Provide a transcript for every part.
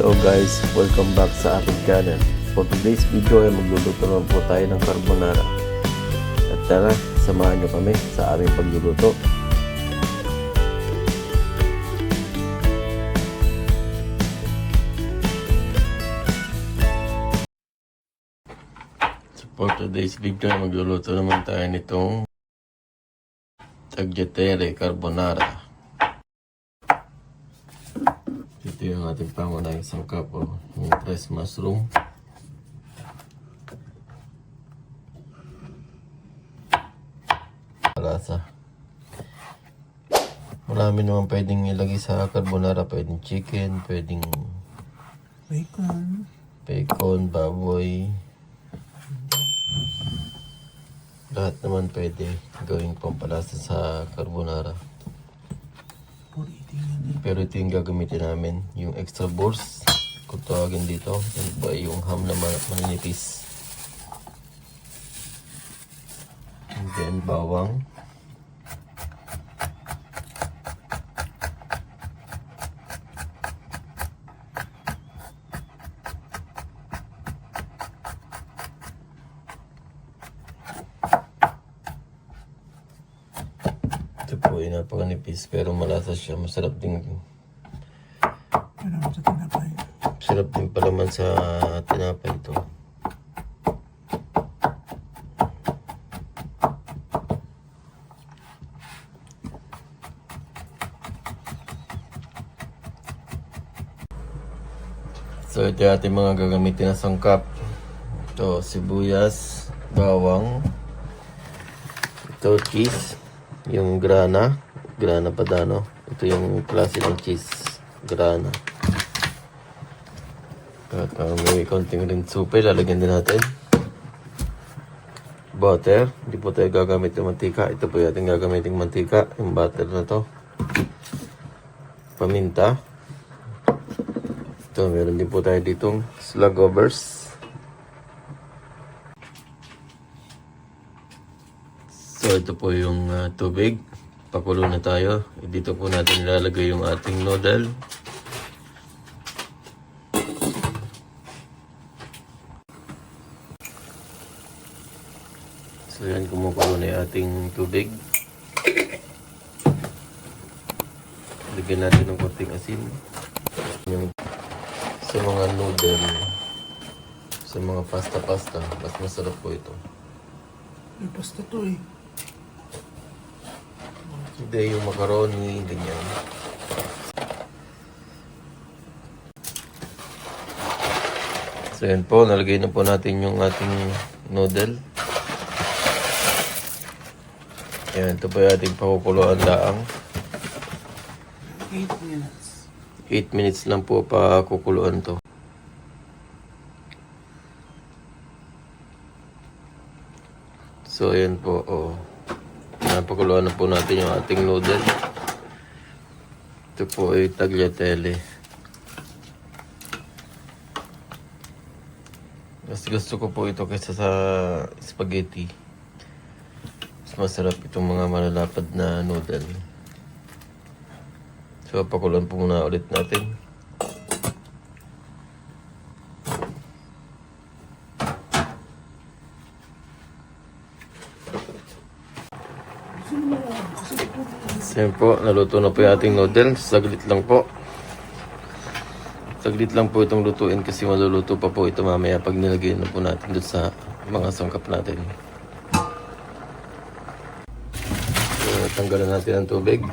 Hello guys, welcome back sa aking channel. For today's video ay magluluto naman po tayo ng carbonara. At tara, samahan nyo kami sa aming pagluluto. So for today's video ay magluluto naman tayo nitong tagliatelle carbonara. Yung ating pangunahing sangkap o yung fresh mushroom. Malasa. Marami naman pwedeng ilagay sa carbonara. Pwedeng chicken, pwedeng Bacon. bacon, baboy. Lahat naman pwede gawing pampalasa sa carbonara. Pero ito yung gagamitin namin, yung extra balls. Kung tawagin dito, yun ba yung ham na ma- maninipis. And then bawang. Ito po ay napakanipis pero malasa siya. Masarap din naman sa tinapay. Sarap din palaman sa tinapay ito. So ito yung ating mga gagamitin na sangkap. Ito sibuyas, bawang, ito cheese, yung grana, grana padano. Ito yung klase ng cheese, grana. At uh, may konting rin supe, lalagyan din natin. Butter. Hindi po tayo gagamit ng mantika. Ito po yung ating gagamitin mantika. Yung butter na to. Paminta. Ito, meron din po tayo ditong slugovers. So, ito po yung uh, tubig. Pakulo na tayo. Dito po natin ilalagay yung ating noodle. So yan, kumukulo na yung ating tubig. Lagyan natin ng konting asin. Yung, sa mga noodle, sa mga pasta-pasta, mas masarap po ito. May pasta to eh. Hindi yung macaroni, ganyan. So yan po, nalagay na po natin yung ating noodle. Yan, ito po yung ating pakukuluan daang. 8 minutes. 8 minutes lang po pa kukuluan to. So, ayan po, oh. Napakuluan na po natin yung ating noodle. Ito po ay tagliatelle. Mas gusto ko po ito kaysa sa spaghetti. Mas masarap itong mga malalapad na noodle. So, pakulan po muna ulit natin. Ayan po, naluto na po yung ating noodles. Saglit lang po. Saglit lang po itong lutuin kasi maluluto pa po ito mamaya pag nilagay na po natin doon sa mga sangkap natin. So, tanggalan natin ang tubig.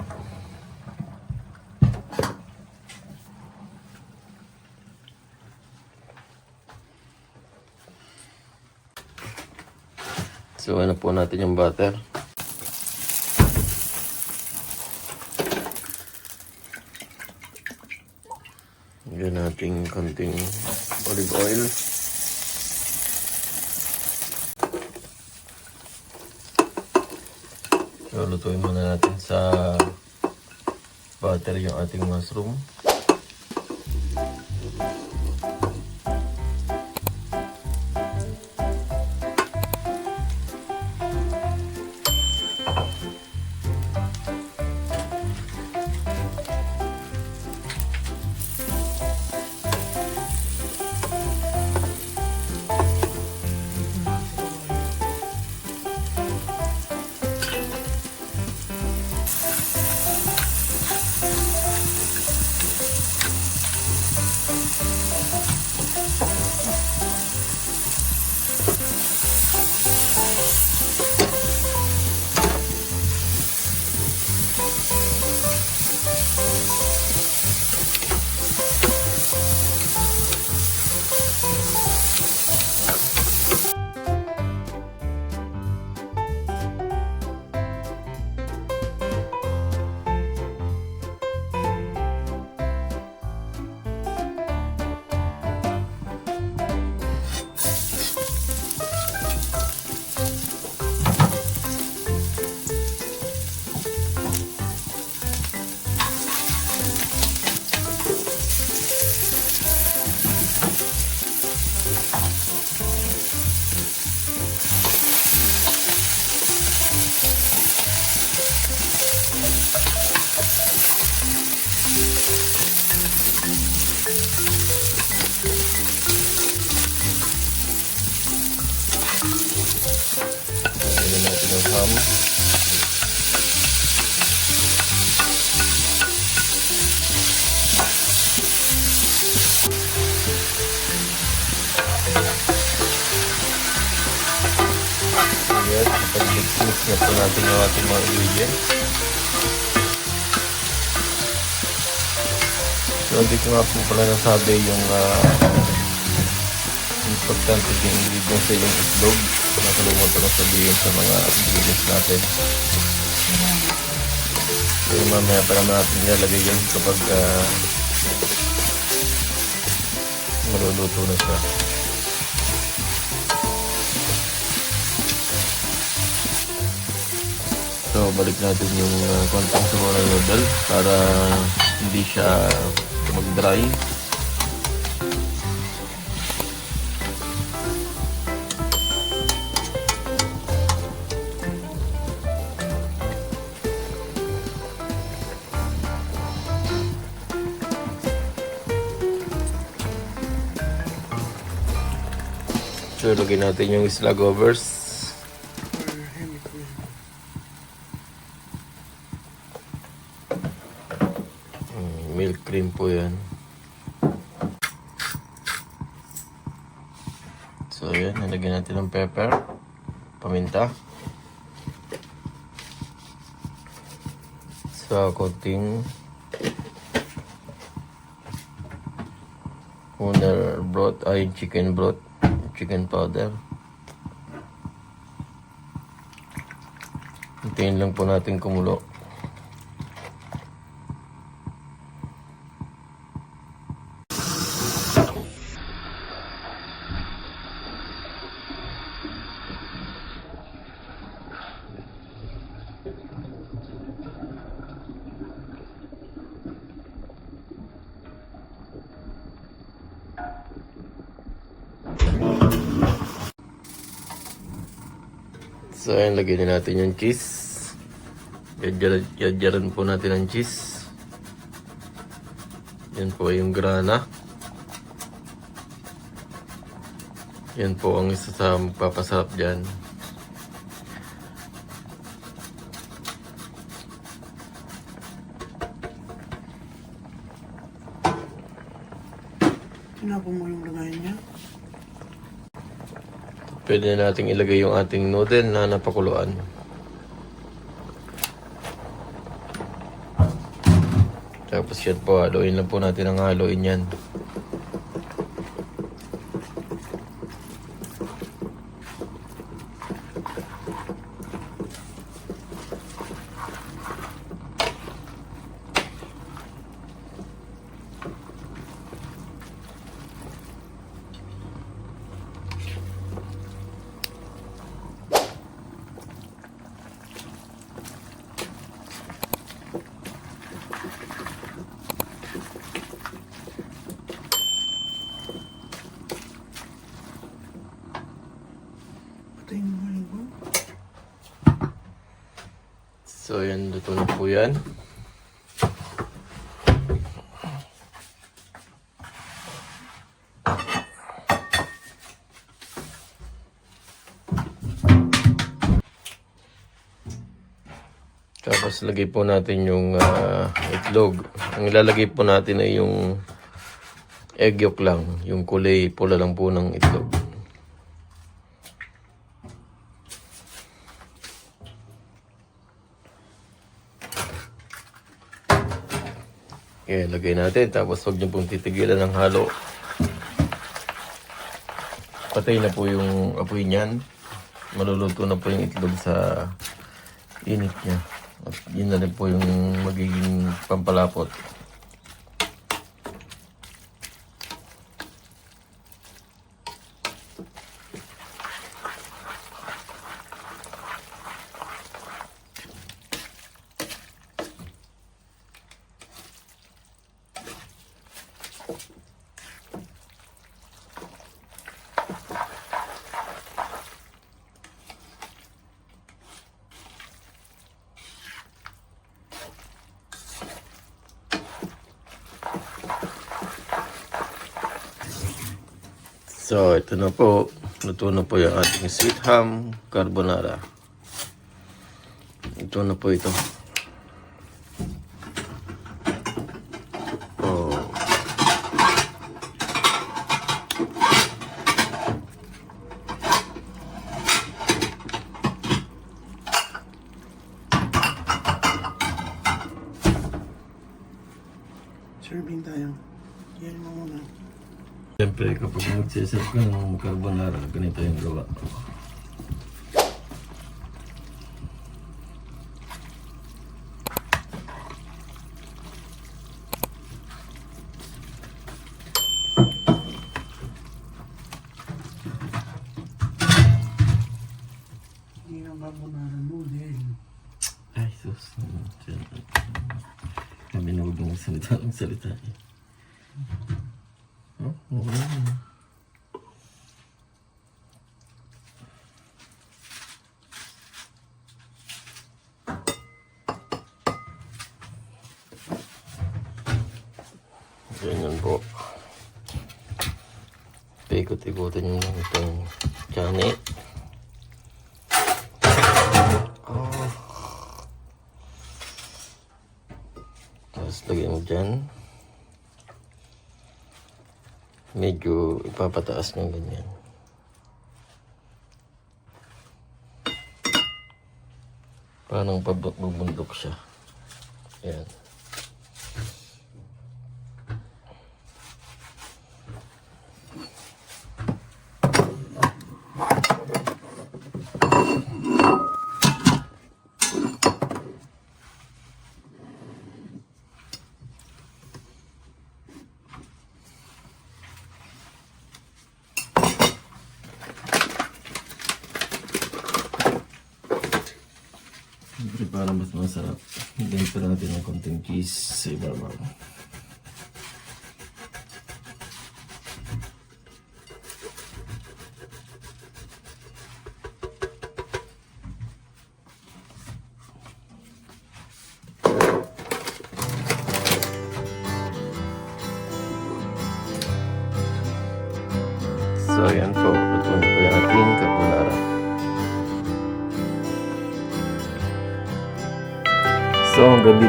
So, ano po natin yung butter. Natin konting olive oil. So, lutuin muna natin sa butter yung ating mushroom. Mix na po natin yung ating mga ingredients. So, hindi ko nga po pala nasabi yung ah, importante yung ingredients sa yung itlog. Nakalimutan ko sabihin sa mga ingredients natin. So, mamaya pa naman natin ilalagay yan kapag ah, maluluto na siya. Balik natin yung uh, konting sumo ng noodle para hindi siya mag-dry. So, lagyan natin yung islagovers. Or cream po yan. So, yan. Nalagyan natin ng pepper. Paminta. So, konting Owner broth ay chicken broth. Chicken powder. Hintayin lang po natin kumulo. So, ayan, lagyan din natin yung cheese. Yadyaran, yadyaran po natin ang cheese. Yan po yung grana. Yan po ang isa sa magpapasarap dyan. Tinapon mo yung lagayan niya. Pwede na natin ilagay yung ating noodle na napakuluan. Tapos yan po, haluin lang po natin ang haluin yan. Nga yung bone. So yan, luto na po yan. Tapos lagay po natin yung ah, itlog. Ang ilalagay po natin ay yung egg yolk lang. Yung kulay pula lang po ng itlog. Yan, lagay natin. Tapos huwag niyo pong titigilan ng halo. Patay na po yung apoy niyan. Maluluto na po yung itlog sa init niya. At yun na rin po yung magiging pampalapot. So, ito na po. Ito na po yung ating sweet ham carbonara. Ito na po ito. Oh. Serving tayo. Yan mo muna. Siyempre, kapag magsiserve ka ng carbonara, ganito yung gawa. Ay, sus. Kami na huwag mong salita ng salita eh. Okay. Ganyan po. Paikot-ikutin nyo lang itong chani. Oh. Tapos lagyan mo dyan. Medyo ipapataas ng ganyan. Parang pabundok siya. Ayan. Siyempre para mas masarap. Higyan pa natin ng konting cheese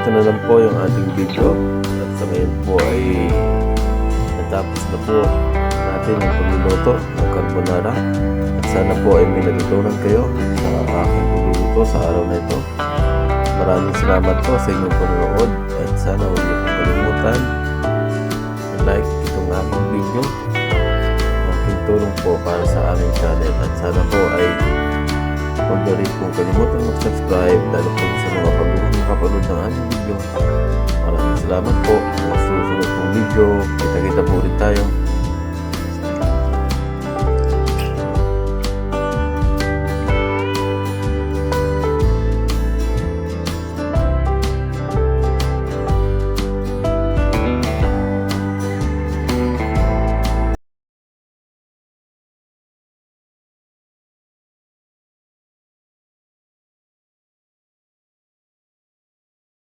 dito na lang po yung ating video. At sa ngayon po ay natapos na po natin ang pagluluto ng carbonara. At sana po ay may natutunan kayo sa aking pagluluto sa araw na ito. Maraming salamat po sa inyong panonood at sana huwag niyo pong kalimutan like itong aking video. Malaking tulong po para sa aming channel at sana po ay huwag na rin pong kalimutan mag-subscribe lalo po sa mga pagulong nakapanood ng aming video. Maraming salamat po sa susunod pong video. Kita-kita po ulit tayo.